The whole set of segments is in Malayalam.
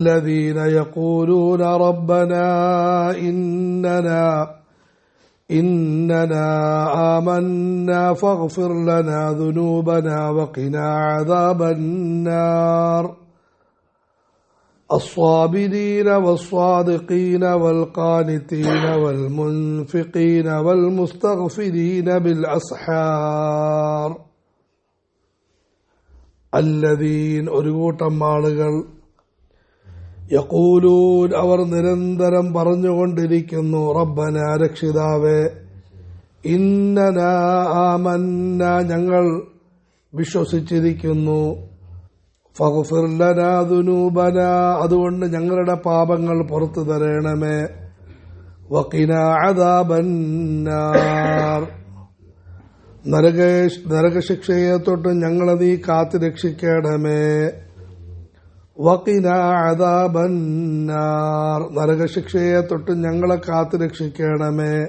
الذين يقولون ربنا إننا إننا آمنا فاغفر لنا ذنوبنا وقنا عذاب النار الصابرين والصادقين والقانتين والمنفقين والمستغفرين بالأسحار الذين ഒരുകൂട്ടം ആളുകൾ യക്കൂലൂൻ അവർ നിരന്തരം പറഞ്ഞുകൊണ്ടിരിക്കുന്നു റബ്ബന രക്ഷിതാവേ ഇന്നന ആമന്ന ഞങ്ങൾ വിശ്വസിച്ചിരിക്കുന്നു. ഫുഫിർലനാദുനൂബന അതുകൊണ്ട് ഞങ്ങളുടെ പാപങ്ങൾ പുറത്തു തരണമേ. നരകശിക്ഷയെ തൊട്ട് ഞങ്ങളെ നീ കാത്തു രക്ഷിക്കണമേ നരകശിക്ഷയെ തൊട്ട് ഞങ്ങളെ കാത്തു രക്ഷിക്കണമേ.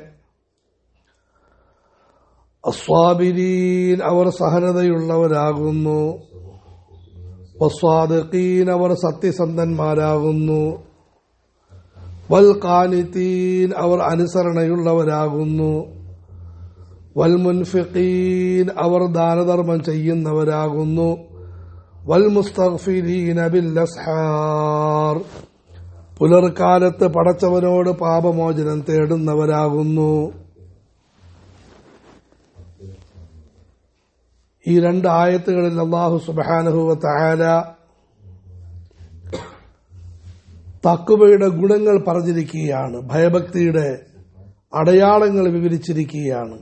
അസ്വാബിരീൻ അവർ സഹനതയുള്ളവരാകുന്നു. വസ്വാദീൻ അവർ സത്യസന്ധന്മാരാകുന്നു. വൽഖാനിത്തീൻ അവർ അനുസരണയുള്ളവരാകുന്നു. വൽമുൻഫിഖീൻ അവർ ദാനധർമ്മം ചെയ്യുന്നവരാകുന്നു. വൽ മുസ്തഗ്ഫിരീന ബിൽ അസ്ഹാർ പുലർക്കാലത്ത് പടച്ചവനോട് പാപമോചനം തേടുന്നവരാകുന്നു. ഈ രണ്ട് ആയത്തുകളിൽ അള്ളാഹു സുബാനഹുവ താര തക്കുവയുടെ ഗുണങ്ങൾ പറഞ്ഞിരിക്കുകയാണ് ഭയഭക്തിയുടെ അടയാളങ്ങൾ വിവരിച്ചിരിക്കുകയാണ്.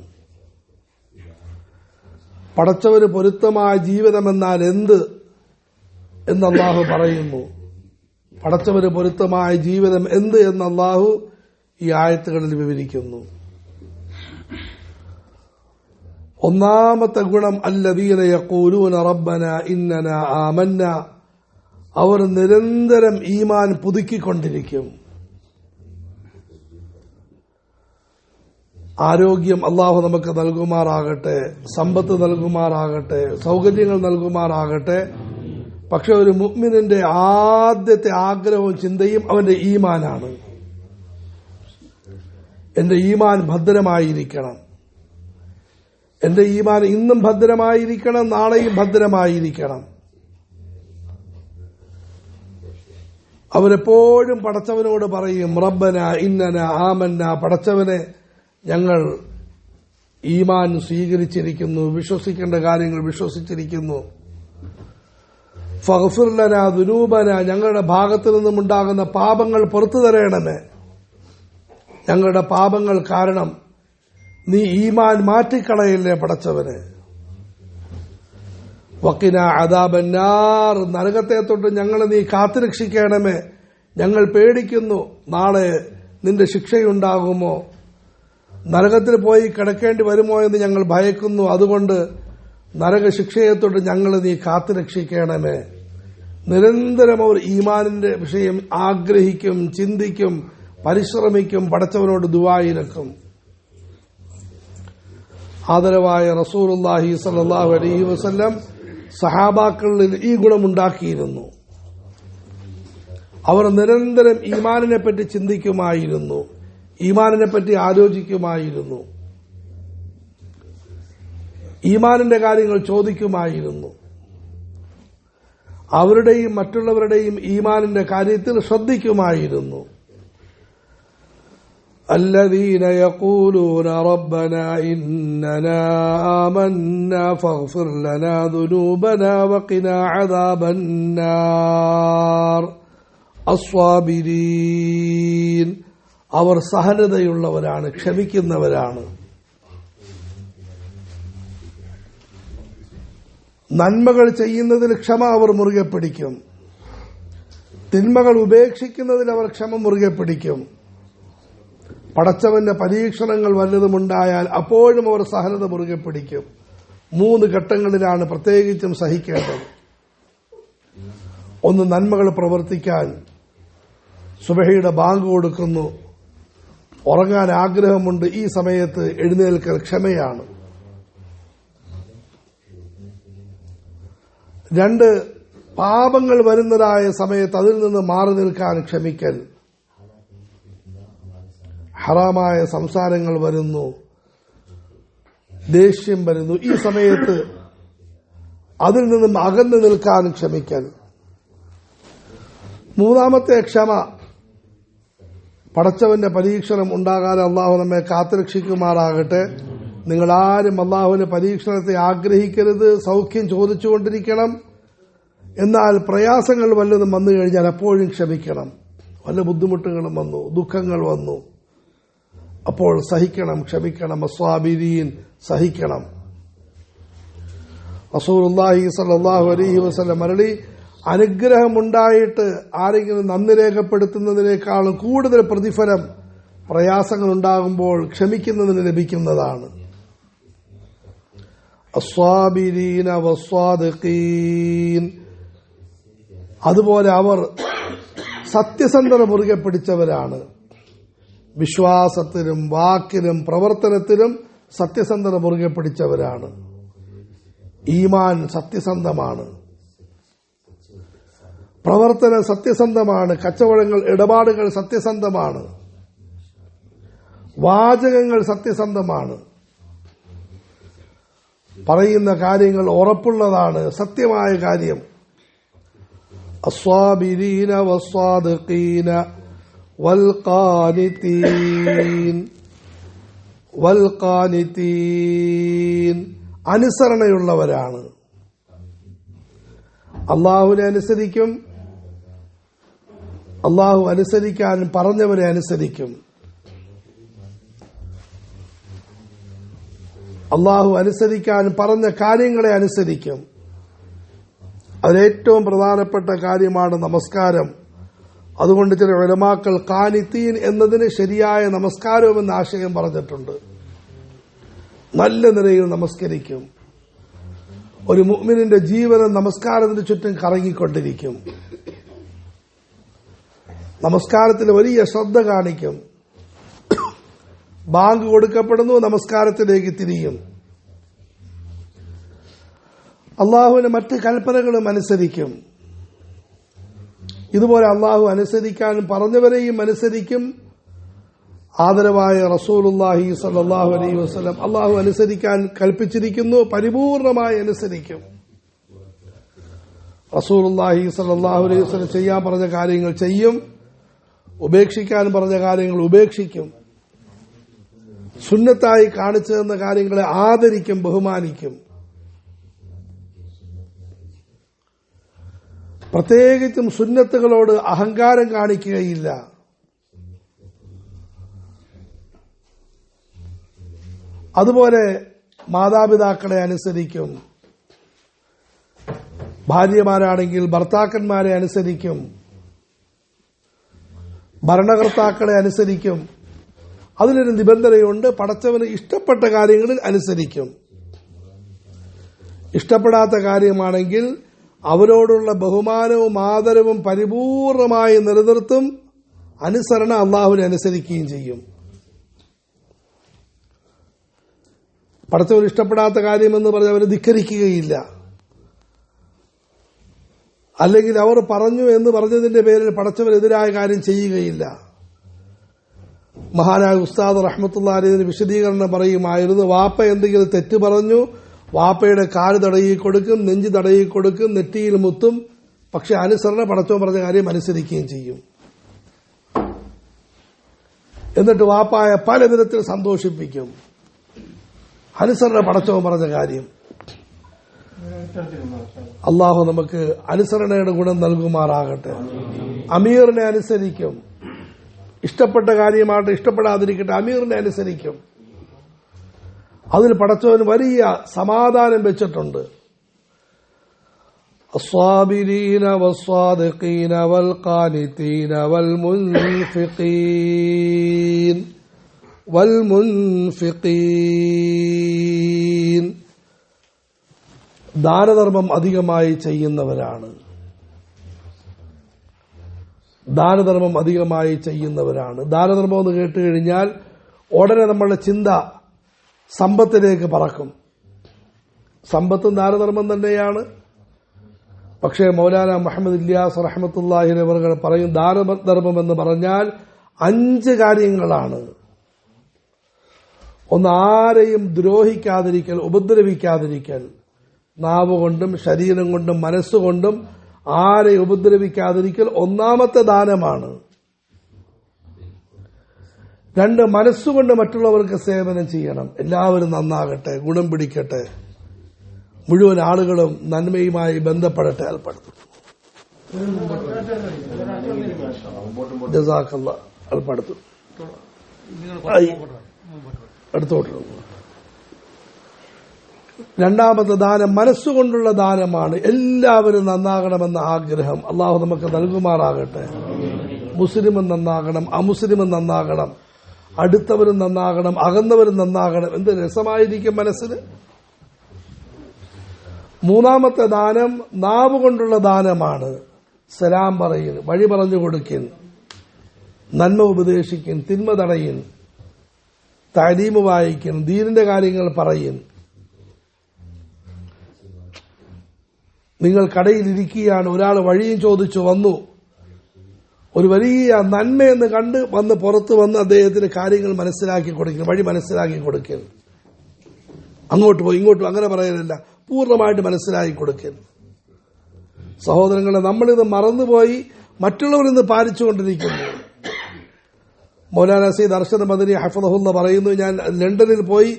പടച്ചവന് പൊരുത്തമായ ജീവിതമെന്നാൽ എന്ത് എന്ന് അള്ളാഹു പറയുന്നു. പടച്ചവന് പൊരുത്തമായ ജീവിതം എന്ത് എന്ന് അള്ളാഹു ഈ ആയത്തുകളിൽ വിവരിക്കുന്നു. ഒന്നാമത്തെ ഗുണം അല്ലദീന യഖൂലൂന റബ്ബന ഇന്നന ആമന്ന. അവർ നിരന്തരം ഈമാൻ പുതുക്കിക്കൊണ്ടിരിക്കും. ആരോഗ്യം അള്ളാഹു നമുക്ക് നൽകുമാറാകട്ടെ സമ്പത്ത് നൽകുമാറാകട്ടെ സൗകര്യങ്ങൾ നൽകുമാറാകട്ടെ പക്ഷെ ഒരു മുഗ്മിനിന്റെ ആദ്യത്തെ ആഗ്രഹവും ചിന്തയും അവന്റെ ഈമാനാണ്. എന്റെ ഈമാൻ ഭദ്രമായിരിക്കണം. എന്റെ ഈമാൻ ഇന്നും ഭദ്രമായിരിക്കണം നാളെയും ഭദ്രമായിരിക്കണം. അവരെപ്പോഴും പടച്ചവനോട് പറയും റബ്ബന ഇന്നന ആമന്ന. പടച്ചവനെ ഞങ്ങൾ ഈമാൻ സ്വീകരിച്ചിരിക്കുന്നു വിശ്വസിക്കേണ്ട കാര്യങ്ങൾ വിശ്വസിച്ചിരിക്കുന്നു. ഫഹഫുർലന ദുരൂപന ഞങ്ങളുടെ ഭാഗത്തു നിന്നും ഉണ്ടാകുന്ന പാപങ്ങൾ പുറത്തു തരയണമേ ഞങ്ങളുടെ പാപങ്ങൾ കാരണം നീ ഈമാൻ മാറ്റിക്കളയില്ലേ പടച്ചവന്. വക്കിന അദാബന്നാർ നരകത്തെ തൊട്ട് ഞങ്ങളെ നീ കാത്തുരക്ഷിക്കണമേ. ഞങ്ങൾ പേടിക്കുന്നു നാളെ നിന്റെ ശിക്ഷയുണ്ടാകുമോ? നരകത്തിൽ പോയി കിടക്കേണ്ടി വരുമോ എന്ന് ഞങ്ങൾ ഭയക്കുന്നു. അതുകൊണ്ട് നരക ശിക്ഷയെ തൊട്ട് ഞങ്ങൾ നീ കാത്തുരക്ഷിക്കണമേ നിരന്തരം അവർ ഈമാനിന്റെ വിഷയം ആഗ്രഹിക്കും ചിന്തിക്കും പരിശ്രമിക്കും പടച്ചവനോട് ദുവായിരക്കും ആദരവായ റസൂലുല്ലാഹി സല്ലാഹു അലൈഹി വസല്ലം സഹാബാക്കളിൽ ഈ ഗുണമുണ്ടാക്കിയിരുന്നു. അവർ നിരന്തരം ഈമാനിനെ പറ്റി ചിന്തിക്കുമായിരുന്നു ഈമാനിനെ പറ്റി ആലോചിക്കുമായിരുന്നു. ഈമാനിന്റെ കാര്യങ്ങൾ ചോദിക്കുമായിരുന്നു അവരുടെയും മറ്റുള്ളവരുടെയും ഈമാനിന്റെ കാര്യത്തിൽ ശ്രദ്ധിക്കുമായിരുന്നു الذين يقولون ربنا إننا آمنا فاغفر لنا ذنوبنا وقنا عذاب النار الصابرين അവർ സഹനതയുള്ളവരാണ് ക്ഷമിക്കുന്നവരാണ് നന്മകൾ ചെയ്യുന്നതിൽ ക്ഷമ അവർ മുറുകെ പിടിക്കും. തിന്മകൾ ഉപേക്ഷിക്കുന്നതിൽ അവർ ക്ഷമ മുറുകെ പിടിക്കും. പടച്ചവന്റെ പരീക്ഷണങ്ങൾ വല്ലതുമുണ്ടായാൽ അപ്പോഴും അവർ സഹനത മുറുകെ പിടിക്കും. മൂന്ന് ഘട്ടങ്ങളിലാണ് പ്രത്യേകിച്ചും സഹിക്കേണ്ടത്. ഒന്ന് നന്മകൾ പ്രവർത്തിക്കാൻ സുബഹയുടെ ബാങ്ക് കൊടുക്കുന്നു. ഉറങ്ങാൻ ആഗ്രഹമുണ്ട്. ഈ സമയത്ത് എഴുന്നേൽക്കൽ ക്ഷമയാണ്. രണ്ട് പാപങ്ങൾ വരുന്നതായ സമയത്ത് അതിൽ നിന്ന് മാറി നിൽക്കാൻ ക്ഷമിക്കൽ ഹറാമായ സംസാരങ്ങൾ വരുന്നു. ദേഷ്യം വരുന്നു. ഈ സമയത്ത് അതിൽ നിന്നും അകന്നു നിൽക്കാൻ ക്ഷമിക്കൽ മൂന്നാമത്തെ ക്ഷമ പടച്ചവന്റെ പരീക്ഷണം ഉണ്ടാകാൻ അള്ളാഹു നമ്മെ കാത്തുരക്ഷിക്കുമാറാകട്ടെ. നിങ്ങൾ ആരും അള്ളാഹുവിന്റെ പരീക്ഷണത്തെ ആഗ്രഹിക്കരുത് സൗഖ്യം ചോദിച്ചുകൊണ്ടിരിക്കണം. എന്നാൽ പ്രയാസങ്ങൾ വല്ലതും വന്നു കഴിഞ്ഞാൽ അപ്പോഴും ക്ഷമിക്കണം. വല്ല ബുദ്ധിമുട്ടുകളും വന്നു ദുഃഖങ്ങൾ വന്നു. അപ്പോൾ സഹിക്കണം ക്ഷമിക്കണം. അസ്വാബിരീൻ സഹിക്കണം. അസൂർഹി സല്ലല്ലാഹു അലഹി വസല്ലം മരളി അനുഗ്രഹമുണ്ടായിട്ട് ആരെങ്കിലും നന്ദി രേഖപ്പെടുത്തുന്നതിനേക്കാളും കൂടുതൽ പ്രതിഫലം പ്രയാസങ്ങൾ ഉണ്ടാകുമ്പോൾ ക്ഷമിക്കുന്നതിന് ലഭിക്കുന്നതാണ്. അസ്വാബിരീന വസ്വാദീൻ അതുപോലെ അവർ സത്യസന്ധത മുറുകെ പിടിച്ചവരാണ്. വിശ്വാസത്തിലും വാക്കിലും പ്രവർത്തനത്തിലും സത്യസന്ധത മുറുകെ പിടിച്ചവരാണ്. ഈമാൻ സത്യസന്ധമാണ്. പ്രവർത്തനം സത്യസന്ധമാണ്. കച്ചവടങ്ങൾ ഇടപാടുകൾ സത്യസന്ധമാണ്. വാചകങ്ങൾ സത്യസന്ധമാണ്. പറയുന്ന കാര്യങ്ങൾ ഉറപ്പുള്ളതാണ്. സത്യമായ കാര്യം. അസ്വാബിരീന വസ്വാദീന അനുസരണയുള്ളവരാണ്. അള്ളാഹുവിനെ അനുസരിക്കും. അള്ളാഹു അനുസരിക്കാൻ പറഞ്ഞവരെ അനുസരിക്കും. അള്ളാഹു അനുസരിക്കാൻ പറഞ്ഞ കാര്യങ്ങളെ അനുസരിക്കും. അതിലേറ്റവും പ്രധാനപ്പെട്ട കാര്യമാണ് നമസ്കാരം. അതുകൊണ്ട് ചില ഒലമാക്കൾ കാനിത്തീൻ എന്നതിന് ശരിയായ നമസ്കാരവും എന്ന ആശയം പറഞ്ഞിട്ടുണ്ട്. നല്ല നിലയിൽ നമസ്കരിക്കും. ഒരു മുഅ്മിനിന്റെ ജീവനം നമസ്കാരത്തിന് ചുറ്റും കറങ്ങിക്കൊണ്ടിരിക്കും. നമസ്കാരത്തിൽ വലിയ ശ്രദ്ധ കാണിക്കും. ബാങ്ക് കൊടുക്കപ്പെടുന്നു നമസ്കാരത്തിലേക്ക് തിരിയും. അള്ളാഹുവിന് മറ്റ് കൽപ്പനകളും അനുസരിക്കും. ഇതുപോലെ അള്ളാഹു അനുസരിക്കാൻ പറഞ്ഞവരെയും അനുസരിക്കും. ആദരവായ റസൂലുല്ലാഹി സല്ലാഹു അലൈഹി വസ്ലം അള്ളാഹു അനുസരിക്കാൻ കൽപ്പിച്ചിരിക്കുന്നു പരിപൂർണമായി അനുസരിക്കും. റസൂലുല്ലാഹി സല്ലാഹു അലൈഹി വസ്ലം ചെയ്യാൻ പറഞ്ഞ കാര്യങ്ങൾ ചെയ്യും. ഉപേക്ഷിക്കാൻ പറഞ്ഞ കാര്യങ്ങൾ ഉപേക്ഷിക്കും. സുന്നത്തായി കാണിച്ചു തന്ന കാര്യങ്ങളെ ആദരിക്കും ബഹുമാനിക്കും. പ്രത്യേകിച്ചും സുന്നത്തുകളോട് അഹങ്കാരം കാണിക്കുകയില്ല. അതുപോലെ മാതാപിതാക്കളെ അനുസരിക്കും. ഭാര്യമാരാണെങ്കിൽ ഭർത്താക്കന്മാരെ അനുസരിക്കും. ഭരണകർത്താക്കളെ അനുസരിക്കും. അതിനൊരു നിബന്ധനയുണ്ട് പടച്ചവന് ഇഷ്ടപ്പെട്ട കാര്യങ്ങളിൽ അനുസരിക്കും. ഇഷ്ടപ്പെടാത്ത കാര്യമാണെങ്കിൽ അവരോടുള്ള ബഹുമാനവും ആദരവും പരിപൂർണമായി നിലനിർത്തും അനുസരണ അള്ളാഹുവിനെ അനുസരിക്കുകയും ചെയ്യും. പടച്ചവൻ ഇഷ്ടപ്പെടാത്ത കാര്യമെന്ന് പറഞ്ഞ് അവർ ധിക്കരിക്കുകയില്ല. അല്ലെങ്കിൽ അവർ പറഞ്ഞു എന്ന് പറഞ്ഞതിന്റെ പേരിൽ പടച്ചവരെതിരായ കാര്യം ചെയ്യുകയില്ല. മഹാനായ ഉസ്താദ് റഹ്മത്തുള്ള അലീദിന് വിശദീകരണം പറയുമായിരുന്നു. വാപ്പ എന്തെങ്കിലും തെറ്റ് പറഞ്ഞു വാപ്പയുടെ കാൽ തടയി കൊടുക്കും നെഞ്ച് തടയി കൊടുക്കും നെറ്റിയിൽ മുത്തും പക്ഷെ അനുസരണ പടച്ചോ പറഞ്ഞ കാര്യം അനുസരിക്കുകയും ചെയ്യും. എന്നിട്ട് വാപ്പായ പല വിധത്തിൽ സന്തോഷിപ്പിക്കും. അനുസരണ പടച്ചോ പറഞ്ഞ കാര്യം. അള്ളാഹു നമുക്ക് അനുസരണയുടെ ഗുണം നൽകുമാറാകട്ടെ. അമീറിനെ അനുസരിക്കും. ഇഷ്ടപ്പെട്ട കാര്യമായിട്ട് ഇഷ്ടപ്പെടാതിരിക്കട്ടെ അമീറിനെ അനുസരിക്കും അതിൽ പടച്ചവന് വലിയ സമാധാനം വെച്ചിട്ടുണ്ട് الصابرين والصادقين والقانتين والمنفقين والمنفقين ദാനധർമ്മം അധികമായി ചെയ്യുന്നവരാണ് ദാനധർമ്മം അധികമായി ചെയ്യുന്നവരാണ്. ദാനധർമ്മം എന്ന് കേട്ട് കഴിഞ്ഞാൽ ഉടനെ നമ്മളുടെ ചിന്ത സമ്പത്തിലേക്ക് പറക്കും. സമ്പത്തും ദാനധർമ്മം തന്നെയാണ്. പക്ഷേ മൗലാന മുഹമ്മദ് ഇല്യാസ് റഹമത്തുല്ലാഹിനെ അവർ പറയും ദാനധർമ്മം എന്ന് പറഞ്ഞാൽ അഞ്ച് കാര്യങ്ങളാണ്. ഒന്ന് ആരെയും ദ്രോഹിക്കാതിരിക്കൽ ഉപദ്രവിക്കാതിരിക്കൽ. നാവ് കൊണ്ടും ശരീരം കൊണ്ടും മനസ്സുകൊണ്ടും ആരെയും ഉപദ്രവിക്കാതിരിക്കൽ ഒന്നാമത്തെ ദാനമാണ്. രണ്ട് മനസ്സുകൊണ്ട് മറ്റുള്ളവർക്ക് സേവനം ചെയ്യണം. എല്ലാവരും നന്നാകട്ടെ ഗുണം പിടിക്കട്ടെ. മുഴുവൻ ആളുകളും നന്മയുമായി ബന്ധപ്പെടട്ടെ ഏർപ്പെടുത്തും ആയി. രണ്ടാമത്തെ ദാനം മനസ്സുകൊണ്ടുള്ള ദാനമാണ്. എല്ലാവരും നന്നാകണമെന്ന ആഗ്രഹം അള്ളാഹു നമുക്ക് നൽകുമാറാകട്ടെ. മുസ്ലിമും നന്നാകണം അമുസ്ലിമും നന്നാകണം. അടുത്തവരും നന്നാകണം അകന്നവരും നന്നാകണം. എന്ത് രസമായിരിക്കും മനസ്സിന്? മൂന്നാമത്തെ ദാനം നാവ് കൊണ്ടുള്ള ദാനമാണ്. സലാം പറയിൽ വഴി പറഞ്ഞു കൊടുക്കൻ നന്മ ഉപദേശിക്കൻ തിന്മ തടയൻ താലീമ് വായിക്കൻ ദീനിന്റെ കാര്യങ്ങൾ പറയൻ നിങ്ങൾ കടയിലിരിക്കുകയാണ്. ഒരാൾ വഴിയും ചോദിച്ചു വന്നു. ഒരു വലിയ നന്മയെന്ന് കണ്ട് വന്ന് പുറത്ത് വന്ന് അദ്ദേഹത്തിന് കാര്യങ്ങൾ മനസ്സിലാക്കി കൊടുക്കുന്നു വഴി മനസ്സിലാക്കി കൊടുക്കുന്നു അങ്ങോട്ട് പോയി ഇങ്ങോട്ട് അങ്ങനെ പറയാനില്ല പൂർണമായിട്ട് മനസ്സിലാക്കി കൊടുക്കുന്നു സഹോദരങ്ങളെ നമ്മളിത് മറന്നുപോയി മറ്റുള്ളവരിന്ന് പാലിച്ചുകൊണ്ടിരിക്കുന്നു. മൗലാന സി ദർശന മദനി ഹഫദഹുല്ല പറയുന്നു ഞാൻ ലണ്ടനിൽ പോയി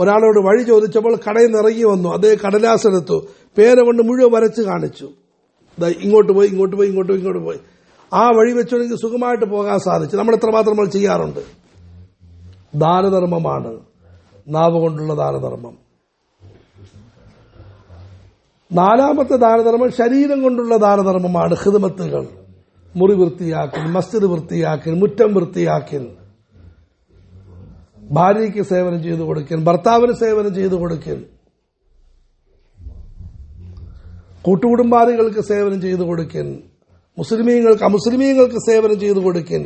ഒരാളോട് വഴി ചോദിച്ചപ്പോൾ കടയിൽ നിന്ന് ഇറങ്ങി വന്നു. അതേ കടലാസെടുത്തു. പേരെ കൊണ്ട് മുഴുവൻ വരച്ച് കാണിച്ചു. ഇങ്ങോട്ട് പോയി ഇങ്ങോട്ട് പോയി ഇങ്ങോട്ട് പോയി ഇങ്ങോട്ട് പോയി. ആ വഴി വെച്ചുണ്ടെങ്കിൽ സുഖമായിട്ട് പോകാൻ സാധിച്ചു. നമ്മൾ എത്രമാത്രം നമ്മൾ ചെയ്യാറുണ്ട്? ദാനധർമ്മമാണ്. നാവ് കൊണ്ടുള്ള ദാനധർമ്മം. നാലാമത്തെ ദാനധർമ്മം ശരീരം കൊണ്ടുള്ള ദാനധർമ്മമാണ്. ഹിതമത്തുകൾ മുറി വൃത്തിയാക്കൽ മസ്ജിദ് വൃത്തിയാക്കൽ മുറ്റം വൃത്തിയാക്കൽ. ഭാര്യയ്ക്ക് സേവനം ചെയ്തു കൊടുക്കൽ ഭർത്താവിന് സേവനം ചെയ്തു കൊടുക്കൽ. കൂട്ടുകുടുംബാദികൾക്ക് സേവനം ചെയ്തു കൊടുക്കൻ മുസ്ലിമീങ്ങൾക്ക് അമുസ്ലിമീങ്ങൾക്ക് സേവനം ചെയ്തു കൊടുക്കൻ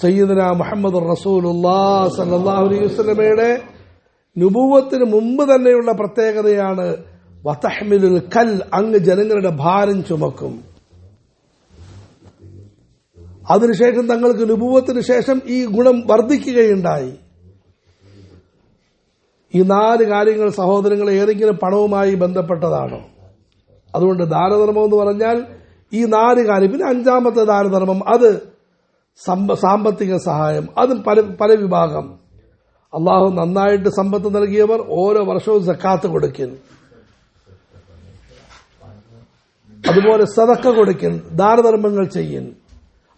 സയ്യിദന മുഹമ്മദ് റസൂലുല്ലാ സല്ലാഹു അലൈഹി വസല്ലമയുടെ നുപൂവത്തിന് മുമ്പ് തന്നെയുള്ള പ്രത്യേകതയാണ് വതഹ്മിലുൽ കൽ അങ്ങ് ജനങ്ങളുടെ ഭാരം ചുമക്കും. അതിനുശേഷം തങ്ങൾക്ക് നുപൂവത്തിന് ശേഷം ഈ ഗുണം വർദ്ധിക്കുകയുണ്ടായി. ഈ നാല് കാര്യങ്ങൾ സഹോദരങ്ങൾ ഏതെങ്കിലും പണവുമായി ബന്ധപ്പെട്ടതാണോ? അതുകൊണ്ട് ദാനധർമ്മം എന്ന് പറഞ്ഞാൽ ഈ നാല് കാര്യം. പിന്നെ അഞ്ചാമത്തെ ദാനധർമ്മം അത് സാമ്പത്തിക സഹായം. അത് പല പല വിഭാഗം. അള്ളാഹു നന്നായിട്ട് സമ്പത്ത് നൽകിയവർ ഓരോ വർഷവും സക്കാത്ത് കൊടുക്കും അതുപോലെ സതക്ക കൊടുക്കൻ ദാനധർമ്മങ്ങൾ ചെയ്യൻ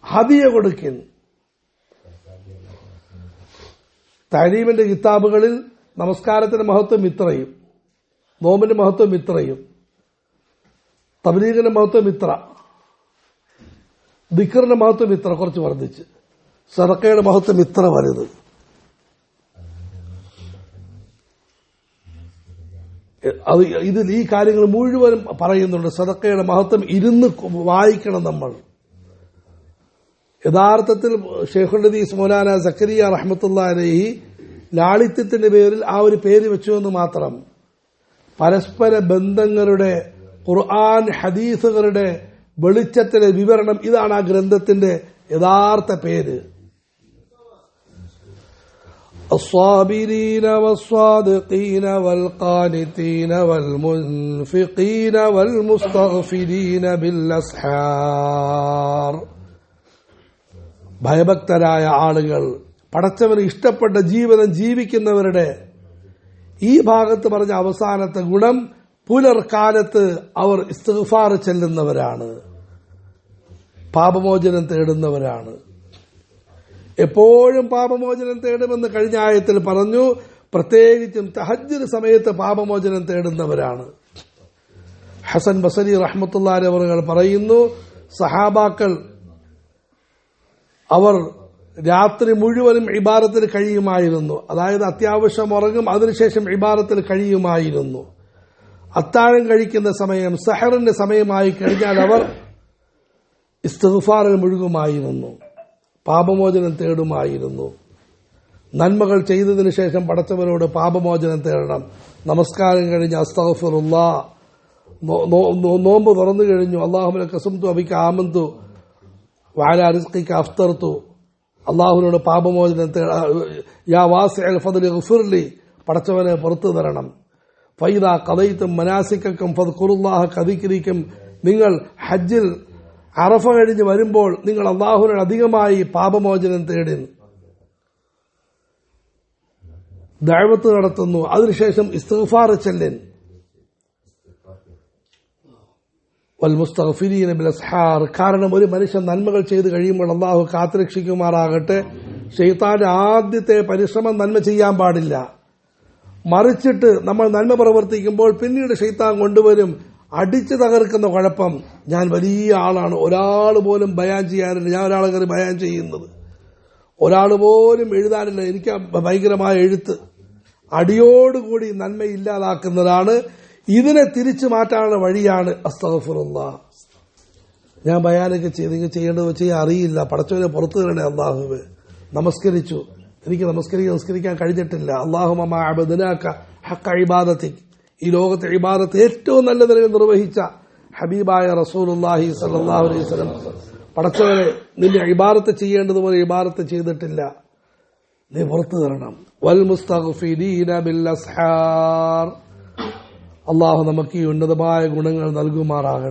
ഹദിയ കൊടുക്കുന്നു. തരീമിന്റെ കിതാബുകളിൽ നമസ്കാരത്തിന്റെ മഹത്വം ഇത്രയും. നോമിന്റെ മഹത്വം ഇത്രയും. തബലീഗിന്റെ മഹത്വം ഇത്ര. ദിക്കറിന്റെ മഹത്വം ഇത്ര കുറച്ച് വർദ്ധിച്ച്. സദക്കയുടെ മഹത്വം ഇത്ര വലുത്. അത് ഇതിൽ ഈ കാര്യങ്ങൾ മുഴുവനും പറയുന്നുണ്ട്. സദക്കയുടെ മഹത്വം ഇരുന്ന് വായിക്കണം നമ്മൾ. യഥാർത്ഥത്തിൽ ഷെയ്ഖുൽ ഹദീസ് മൗലാന സക്കരിയ റഹ്മത്തുള്ള അലഹി ലാളിത്യത്തിന്റെ പേരിൽ ആ ഒരു പേര് വെച്ചു എന്ന് മാത്രം പരസ്പര ബന്ധങ്ങളുടെ ഖുർആൻ ഹദീസുകളുടെ വെളിച്ചത്തിലെ വിവരണം ഇതാണ് ആ ഗ്രന്ഥത്തിന്റെ യഥാർത്ഥ പേര് الصابرين والصادقين والقانتين والمنفقين والمستغفرين بالأسحار ഭയഭക്തരായ ആളുകൾ പടച്ചവന് ഇഷ്ടപ്പെട്ട ജീവിതം ജീവിക്കുന്നവരുടെ ഈ ഭാഗത്ത് പറഞ്ഞ അവസാനത്തെ ഗുണം പുലർക്കാലത്ത് അവർ ഇസ്തിഗ്ഫാർ ചെല്ലുന്നവരാണ്. പാപമോചനം തേടുന്നവരാണ്. എപ്പോഴും പാപമോചനം തേടുമെന്ന് കഴിഞ്ഞ ആയത്തിൽ പറഞ്ഞു പ്രത്യേകിച്ചും തഹജ്ജിന് സമയത്ത് പാപമോചനം തേടുന്നവരാണ്. ഹസൻ ബസരി റഹ്മത്തുള്ള പറയുന്നു സഹാബാക്കൾ അവർ രാത്രി മുഴുവനും ഇബാറത്തിൽ കഴിയുമായിരുന്നു. അതായത് അത്യാവശ്യം ഉറങ്ങും അതിനുശേഷം ഇബാറത്തിൽ കഴിയുമായിരുന്നു. അത്താഴം കഴിക്കുന്ന സമയം സഹറിന്റെ സമയമായി കഴിഞ്ഞാൽ അവർ ഇസ്തഫാറിൽ മുഴുകുമായിരുന്നു. പാപമോചനം തേടുമായിരുന്നു. നന്മകൾ ചെയ്തതിനു ശേഷം പടച്ചവരോട് പാപമോചനം തേടണം. നമസ്കാരം കഴിഞ്ഞ് അസ്തഫറുള്ള നോമ്പ് തുറന്നു കഴിഞ്ഞു. അള്ളാഹുവിനെ കസുംതു അബിക്ക് ആമന്തു. വാല റിസ്കിക്ക് അഫ്തർത്തു അള്ളാഹുവിനോട് പാപമോചനം യാ വാസിഅൽ ഫദ്ലി لي പടച്ചവനെ പുറത്തു തരണം. ഫൈദ കഥയിത്തും മനാസിക്കും ഫദ്ഖുറുല്ലാഹ കഥിക്കിരിക്കും നിങ്ങൾ ഹജ്ജിൽ അറഫ കഴിഞ്ഞ് വരുമ്പോൾ നിങ്ങൾ അള്ളാഹുവിനോട് അധികമായി പാപമോചനം തേടി. ദൈവത്ത് നടത്തുന്നു. അതിനുശേഷം ഇസ്തഫാർ ചെല്ലൻ കാരണം ഒരു മനുഷ്യൻ നന്മകൾ ചെയ്തു കഴിയുമ്പോൾ അള്ളാഹു കാത്തുരക്ഷിക്കുമാറാകട്ടെ. ഷെയ്ത്താന്റെ ആദ്യത്തെ പരിശ്രമം നന്മ ചെയ്യാൻ പാടില്ല. മറിച്ചിട്ട് നമ്മൾ നന്മ പ്രവർത്തിക്കുമ്പോൾ പിന്നീട് ഷെയ്ത്താൻ കൊണ്ടുവരും. അടിച്ചു തകർക്കുന്ന കുഴപ്പം. ഞാൻ വലിയ ആളാണ്. ഒരാൾ പോലും ബയാൻ ചെയ്യാനില്ല. ഞാൻ ഒരാൾ കയറി ബയാൻ ചെയ്യുന്നത്. ഒരാൾ പോലും എഴുതാനില്ല. എനിക്ക് ഭയങ്കരമായ എഴുത്ത്. അടിയോടുകൂടി നന്മ ഇല്ലാതാക്കുന്നതാണ് ഇതിനെ തിരിച്ചു മാറ്റാനുള്ള വഴിയാണ് അസ്തഫുറുള്ള ഞാൻ ബയാനൊക്കെ ചെയ്ത് ചെയ്യേണ്ടത് വെച്ച് അറിയില്ല. പടച്ചവനെ പുറത്തു തരണേ അള്ളാഹുവെ. നമസ്കരിച്ചു. എനിക്ക് നമസ്കരിക്കാൻ നമസ്കരിക്കാൻ കഴിഞ്ഞിട്ടില്ല. അള്ളാഹുമാക്ക ഹക്ക ഇബാദത്തി ഈ ലോകത്തെ ഇബാദത്ത് ഏറ്റവും നല്ല നിലയിൽ നിർവഹിച്ച ഹബീബായ റസൂലുല്ലാഹി സല്ലാഹു അലൈഹി പടച്ചവനെ നിന്റെ ഇബാദത്ത് ചെയ്യേണ്ടതുപോലെ ഇബാദത്ത് ചെയ്തിട്ടില്ല. നീ പുറത്തു തരണം. വൽ മുസ്തഗ്ഫിരീന ബിൽ അസ്ഹാർ. അള്ളാഹു നമുക്ക് ഈ ഉന്നതമായ ഗുണങ്ങൾ നൽകുമാറാകട്ടെ.